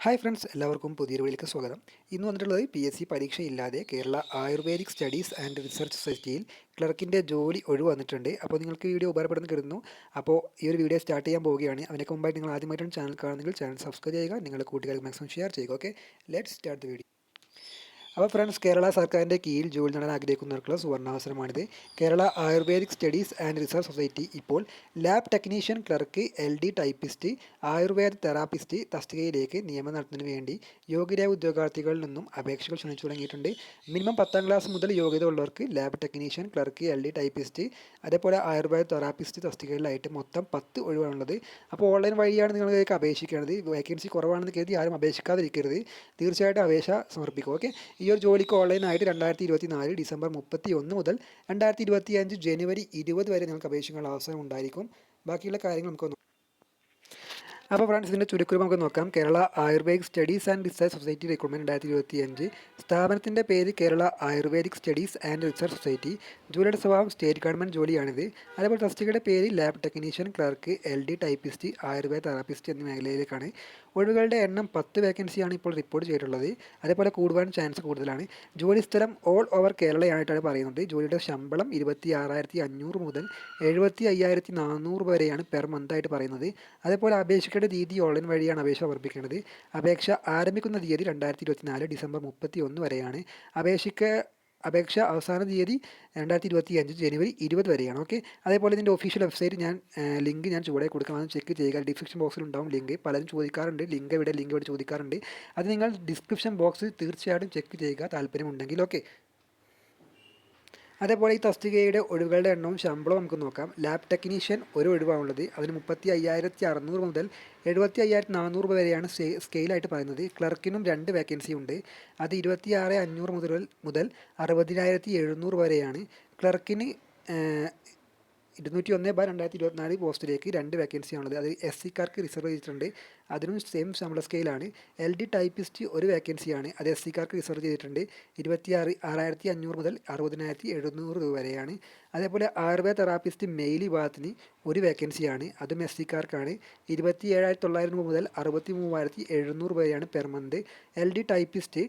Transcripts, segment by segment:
Hi friends എല്ലാവർക്കും പുതിയൊരു വീഡിയോയിലേക്ക് സ്വാഗതം. ഇന്ന് വന്നിട്ടുള്ളത് P S C പരീക്ഷയില്ലാതെ Kerala ayurvedic studies and research സൊസൈറ്റിയിൽ ക്ലർക്കിന്റെ ജോലി ഒഴിവ് വന്നിട്ടുണ്ട്. അപ്പോൾ നിങ്ങൾക്ക് ഈ വീഡിയോ ഉപകാരപ്പെടുന്ന കരുതുന്നു. അപ്പോൾ ഈ ഒരു വീഡിയോ സ്റ്റാർട്ട് ചെയ്യാൻ പോവുകയാണ്. അതിനൊക്കെ മുമ്പായിട്ട് നിങ്ങൾ ആദ്യമായിട്ടാണ് ചാനൽ കാണുന്നെങ്കിൽ ചാനൽ സബ്സ്ക്രൈബ് ചെയ്യുക. നിങ്ങളുടെ കൂട്ടുകാർക്ക് മാക്സിമം ഷെയർ ചെയ്യുക. Okay let start the video അപ്പോൾ ഫ്രണ്ട്സ് കേരള സർക്കാരിന്റെ കീഴിൽ ജോലി നേടാൻ ആഗ്രഹിക്കുന്നവർക്കുള്ള സുവർണാവസരമാണിത്. Kerala ayurvedic studies and research society ഇപ്പോൾ lab technician clerk L D typist Ayurveda therapist തസ്തികയിലേക്ക് നിയമനം നടത്തുന്നതിന് വേണ്ടി യോഗ്യരായ ഉദ്യോഗാർത്ഥികളിൽ നിന്നും അപേക്ഷകൾ ക്ഷണിച്ചു തുടങ്ങിയിട്ടുണ്ട്. മിനിമം പത്താം ക്ലാസ് മുതൽ യോഗ്യത ഉള്ളവർക്ക് lab technician clerk L D typist അതേപോലെ ആയുർവേദ തെറാപ്പിസ്റ്റ് തസ്തികകളിലായിട്ട് മൊത്തം പത്ത് ഒഴിവാണുള്ളത് അപ്പോൾ ഓൺലൈൻ വഴിയാണ് നിങ്ങൾക്ക് അപേക്ഷിക്കേണ്ടത്. വേക്കൻസി കുറവാണെന്ന് കരുതി ആരും അപേക്ഷിക്കാതിരിക്കരുത്. തീർച്ചയായിട്ടും അപേക്ഷ സമർപ്പിക്കും ഓക്കെ? ഒരു ജോലിക്ക് ഓൺലൈനായിട്ട് രണ്ടായിരത്തി ഇരുപത്തി നാല് ഡിസംബർ മുപ്പത്തി ഒന്ന് മുതൽ രണ്ടായിരത്തി ഇരുപത്തി അഞ്ച് ജനുവരി ഇരുപത് വരെ നിങ്ങൾക്ക് അപേക്ഷിക്കാനുള്ള അവസരം ഉണ്ടായിരിക്കും. ബാക്കിയുള്ള കാര്യങ്ങൾ നമുക്കൊന്ന് അപ്പോൾ ഫ്രണ്ട്സ് ഇതിന്റെ ചുരുക്കുറവ് നമുക്ക് നോക്കാം. Kerala ayurvedic studies and research society recruitment രണ്ടായിരത്തി ഇരുപത്തി അഞ്ച് സ്ഥാപനത്തിന്റെ പേര് Kerala ayurvedic studies and research society. ജോലിയുടെ സ്വഭാവം സ്റ്റേറ്റ് ഗവൺമെന്റ് ജോലിയാണിത്. അതേപോലെ തസ്തികയുടെ പേര് lab technician clerk L D typist Ayurveda therapist എന്നീ മേഖലയിലേക്കാണ്. ഒഴിവുകളുടെ എണ്ണം പത്ത് വേക്കൻസിയാണ് ഇപ്പോൾ റിപ്പോർട്ട് ചെയ്തിട്ടുള്ളത്. അതേപോലെ കൂടുവാൻ ചാൻസ് കൂടുതലാണ്. ജോലി സ്ഥലം ഓൾ ഓവർ കേരളയായിട്ടാണ് പറയുന്നത്. ജോലിയുടെ ശമ്പളം ഇരുപത്തി ആറായിരത്തി അഞ്ഞൂറ് മുതൽ എഴുപത്തി അയ്യായിരത്തി നാനൂറ് വരെയാണ് പെർ മന്ത് ആയിട്ട് പറയുന്നത്. അതേപോലെ അപേക്ഷിക്കേണ്ട രീതി ഓൺലൈൻ വഴിയാണ് അപേക്ഷ സമർപ്പിക്കേണ്ടത്. അപേക്ഷ ആരംഭിക്കുന്ന തീയതി രണ്ടായിരത്തി ഇരുപത്തിനാല് ഡിസംബർ മുപ്പത്തി ഒന്ന് വരെയാണ്. അപേക്ഷയ്ക്ക് അപേക്ഷ അവസാന തീയതി രണ്ടായിരത്തി ഇരുപത്തി അഞ്ച് ജനുവരി ഇരുപത് വരെയാണ്. ഓക്കെ അതേപോലെ ഇതിന്റെ ഒഫീഷ്യൽ വെബ്സൈറ്റ് ഞാൻ ലിങ്ക് ഞാൻ ചുവടെ കൊടുക്കാം. അത് ചെക്ക് ചെയ്യുക ഡിസ്ക്രിപ്ഷൻ ബോക്സിൽ ഉണ്ടാവും ലിങ്ക് പലരും ചോദിക്കാറുണ്ട്. ലിങ്ക് ഇവിടെ ലിങ്ക് ഇവിടെ ചോദിക്കാറുണ്ട്. അത് നിങ്ങൾ ഡിസ്ക്രിപ്ഷൻ ബോക്സിൽ തീർച്ചയായിട്ടും ചെക്ക് ചെയ്യുക. താല്പര്യമുണ്ടെങ്കിൽ. ഓക്കെ അതേപോലെ ഈ തസ്തികയുടെ ഒഴിവുകളുടെ എണ്ണവും ശമ്പളവും നമുക്ക് നോക്കാം. ലാബ് ടെക്നീഷ്യൻ ഒരു ഒഴിവാണുള്ളത്. അതിന് മുപ്പത്തി അയ്യായിരത്തി അറുന്നൂറ് മുതൽ എഴുപത്തി അയ്യായിരത്തി നാനൂറ് രൂപ വരെയാണ് സ്കെയിലായിട്ട് പറയുന്നത്. ക്ലർക്കിനും രണ്ട് വേക്കൻസി ഉണ്ട്. അത് ഇരുപത്തി ആറ് അഞ്ഞൂറ് മുതൽ മുതൽ അറുപതിനായിരത്തി എഴുന്നൂറ് വരെയാണ്. ക്ലർക്കിന് ഇരുന്നൂറ്റി ഒന്ന് ബൈ രണ്ടായിരത്തി ഇരുപത്തിനാല് പോസ്റ്റിലേക്ക് രണ്ട് വേക്കൻസിയാണുള്ളത്. അത് എസ് സിക്കാർക്ക് റിസർവ് ചെയ്തിട്ടുണ്ട്. അതിനും സെയിം ശമ്പള സ്കെയിലാണ് എൽ ഡി ടൈപ്പിസ്റ്റ് ഒരു വേക്കൻസിയാണ്. അത് എസ് സിക്കാർക്ക് റിസർവ് ചെയ്തിട്ടുണ്ട്. ഇരുപത്തി ആറ് ആറായിരത്തി അഞ്ഞൂറ് മുതൽ അറുപതിനായിരത്തി എഴുന്നൂറ് രൂപ വരെയാണ്. അതേപോലെ ആയുർവേദ തെറാപ്പിസ്റ്റ് മെയിൽ വിഭാഗത്തിന് ഒരു വേക്കൻസിയാണ്. അതും എസ് സിക്കാർക്കാണ്. ഇരുപത്തി ഏഴായിരത്തി തൊള്ളായിരം രൂപ മുതൽ അറുപത്തി മൂവായിരത്തി എഴുന്നൂറ് വരെയാണ് per month. L D typist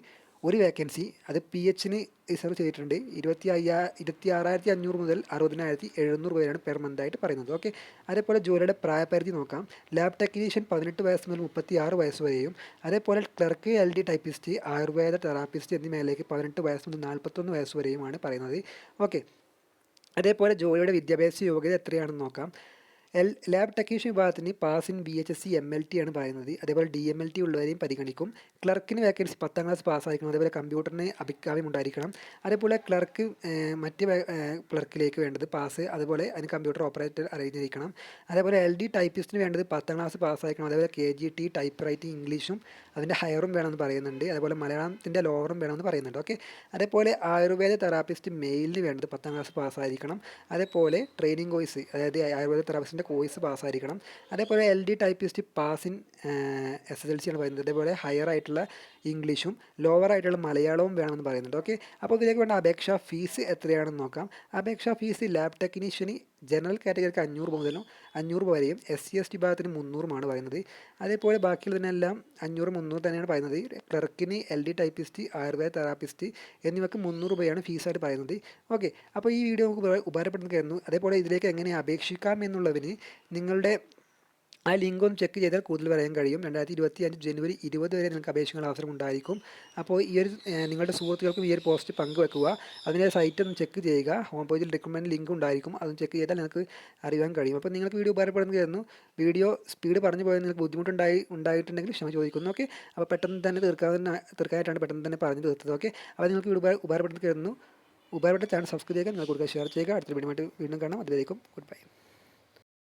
ഒരു വേക്കൻസി അത് പി എച്ചിന് റിസർവ് ചെയ്തിട്ടുണ്ട്. ഇരുപത്തി അയ്യാ ഇരുപത്തി ആറായിരത്തി അഞ്ഞൂറ് മുതൽ അറുപതിനായിരത്തി എഴുന്നൂറ് വരെയാണ് പെർ മന്ത് ആയിട്ട് പറയുന്നത്. ഓക്കെ അതേപോലെ ജോലിയുടെ പ്രായപരിധി നോക്കാം. ലാബ് ടെക്നീഷ്യൻ പതിനെട്ട് വയസ്സ് മുതൽ മുപ്പത്തി ആറ് വയസ്സ് വരെയും അതേപോലെ clerk L D typist Ayurveda therapist എന്നീ മേഖലയ്ക്ക് പതിനെട്ട് വയസ്സ് മുതൽ നാൽപ്പത്തൊന്ന് വയസ്സ് വരെയുമാണ് പറയുന്നത്. ഓക്കെ അതേപോലെ ജോലിയുടെ വിദ്യാഭ്യാസ യോഗ്യത എത്രയാണെന്ന് നോക്കാം. എൽ ലാബ് ടെക്നീഷ്യൻ വിഭാഗത്തിന് pass in B H S C M L T ആണ് പറയുന്നത്. അതേപോലെ ഡി എം എൽ ടി ഉള്ളവരെയും പരിഗണിക്കും. ക്ലർക്കിന് വേക്കൻസി പത്താം ക്ലാസ് പാസ്സായിരിക്കണം അതേപോലെ കമ്പ്യൂട്ടറിന് അഭികാമ്യം ഉണ്ടായിരിക്കണം. അതേപോലെ ക്ലർക്ക് മറ്റ് ക്ലർക്കിലേക്ക് വേണ്ടത് പാസ് അതുപോലെ അതിന് കമ്പ്യൂട്ടർ ഓപ്പറേറ്റർ അറിഞ്ഞിരിക്കണം അതേപോലെ എൽ ഡി ടൈപ്പിസ്റ്റിന് വേണ്ടത് പത്താം ക്ലാസ് പാസ്സായിരിക്കണം അതേപോലെ K G T type writing ഇംഗ്ലീഷും അതിന്റെ ഹയറും വേണമെന്ന് പറയുന്നുണ്ട്. അതേപോലെ മലയാളത്തിന്റെ ലോവറും വേണമെന്ന് പറയുന്നുണ്ട്. ഓക്കെ അതേപോലെ ആയുർവേദ തെറാപ്പിസ്റ്റ് മെയിലിന് വേണ്ടത് പത്താം ക്ലാസ് പാസ്സായിരിക്കണം അതേപോലെ ട്രെയിനിങ് കോഴ്സ് അതായത് ആയുർവേദ തെറാപ്പിസ്റ്റിന്റെ കോഴ്സ് പാസ്സായിരിക്കണം. അതേപോലെ L D typist pass in S S L C ആണ് പറയുന്നത്. അതേപോലെ ഹയർ ആയിട്ടുള്ള ഇംഗ്ലീഷും ലോവർ ആയിട്ടുള്ള മലയാളവും വേണമെന്ന് പറയുന്നുണ്ട്. ഓക്കെ? അപ്പോൾ ഇതിലേക്ക് വേണ്ട അപേക്ഷാ ഫീസ് എത്രയാണെന്ന് നോക്കാം. അപേക്ഷാ ഫീസ് ലാബ് ടെക്നീഷ്യന് ജനറൽ കാറ്റഗറിക്ക് അഞ്ഞൂറ് മുതലും അഞ്ഞൂറ് രൂപ വരെയും എസ് സി എസ് ടി ഭാഗത്തിന് മുന്നൂറുമാണ് പറയുന്നത്. അതേപോലെ ബാക്കിയുള്ളതിനെല്ലാം അഞ്ഞൂറ് മുന്നൂറ് തന്നെയാണ് പറയുന്നത്. ക്ലർക്കിന് L D typist Ayurveda therapist എന്നിവയ്ക്ക് മുന്നൂറ് രൂപയാണ് ഫീസായിട്ട് പറയുന്നത്. ഓക്കെ അപ്പോൾ ഈ വീഡിയോ നമുക്ക് ഉപകാരപ്പെടുന്നതായിരുന്നു അതേപോലെ ഇതിലേക്ക് എങ്ങനെ അപേക്ഷിക്കാം എന്നുള്ളതിന് നിങ്ങളുടെ ആ ലിങ്ക് ഒന്ന് ചെക്ക് ചെയ്താൽ കൂടുതൽ പറയാൻ കഴിയും. രണ്ടായിരത്തി ഇരുപത്തി അഞ്ച് ജനുവരി ഇരുപത് വരെ നിങ്ങൾക്ക് അപേക്ഷകളുടെ അവസരം ഉണ്ടായിരിക്കും അപ്പോൾ ഈ ഒരു നിങ്ങളുടെ സുഹൃത്തുക്കൾക്കും ഈ ഒരു പോസ്റ്റ് പങ്കുവെക്കുക. അതിന്റെ സൈറ്റ് ഒന്ന് ചെക്ക് ചെയ്യുക. ഹോം പേജിൽ റിക്കമെൻഡ് ലിങ്ക് ഉണ്ടായിരിക്കും. അതും ചെക്ക് ചെയ്താൽ നിങ്ങൾക്ക് അറിയാൻ കഴിയും. അപ്പോൾ നിങ്ങൾക്ക് വീഡിയോ ഉപകാരപ്പെടുന്ന കരുതുന്നു. വീഡിയോ സ്പീഡ് പറഞ്ഞു പോയാൽ നിങ്ങൾക്ക് ബുദ്ധിമുട്ടുണ്ടായി ഉണ്ടായിട്ടുണ്ടെങ്കിൽ ക്ഷമ ചോദിക്കുന്നു. ഓക്കെ അപ്പോൾ പെട്ടെന്ന് തന്നെ തീർക്കാൻ തീർക്കാനായിട്ടാണ് പെട്ടെന്ന് തന്നെ പറഞ്ഞു തീർത്തത്. ഓക്കെ അപ്പോൾ നിങ്ങൾക്ക് വീഡിയോ ഉപകാരപ്പെടുന്ന ഉപകാരപ്പെട്ട ചാനൽ സബ്സ്ക്രൈബ് ചെയ്യുക നിങ്ങൾ കൊടുക്കുക ഷെയർ ചെയ്യുക. അടുത്ത വീഡിയോ വീണ്ടും കാണാം. അതിലേക്കും ഗുഡ് ബൈ